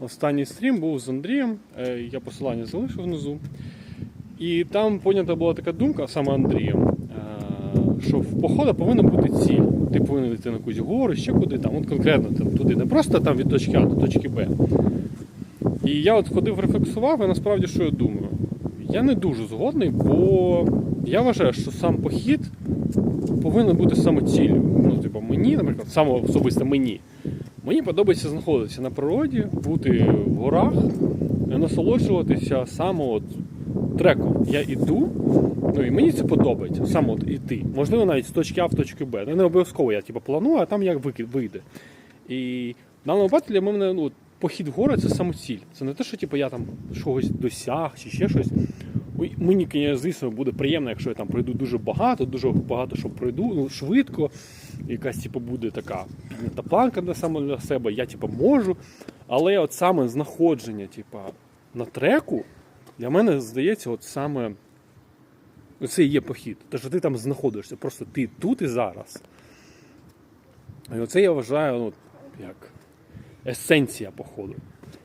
Останній стрім був з Андрієм. е, Я посилання залишив внизу. І там понята була така думка, саме Андрієм, е, що в походу повинна бути ціль. Ти повинен йти на якусь гору, ще куди там, от конкретно там, туди. Не просто там від точки А до точки Б. І я от ходив, рефлексував, і насправді що я думаю? Я не дуже згодний, бо я вважаю, що сам похід повинен бути самоціллю. Ну, типу, мені, наприклад, саме особисто мені. Мені подобається знаходитися на природі, бути в горах, насолоджуватися саме от треком. Я іду, ну і мені це подобається, саме от іти. Можливо, навіть з точки А в точку Б. Ну, Не обов'язково я типу, планую, а там як вийде. І в даному випадку для мене ну, похід в гори це самоціль. Це не те, що типу, я там чогось досяг чи ще щось. Мені, звісно, буде приємно, якщо я там пройду дуже багато, дуже багато що пройду, ну, швидко. Якась типу, буде така піднята планка для саме для себе, я типу, можу. Але от саме знаходження типу, на треку для мене здається, от саме це є похід. Те, що ти там знаходишся, просто ти тут і зараз. І оце я вважаю, ну, як есенція походу.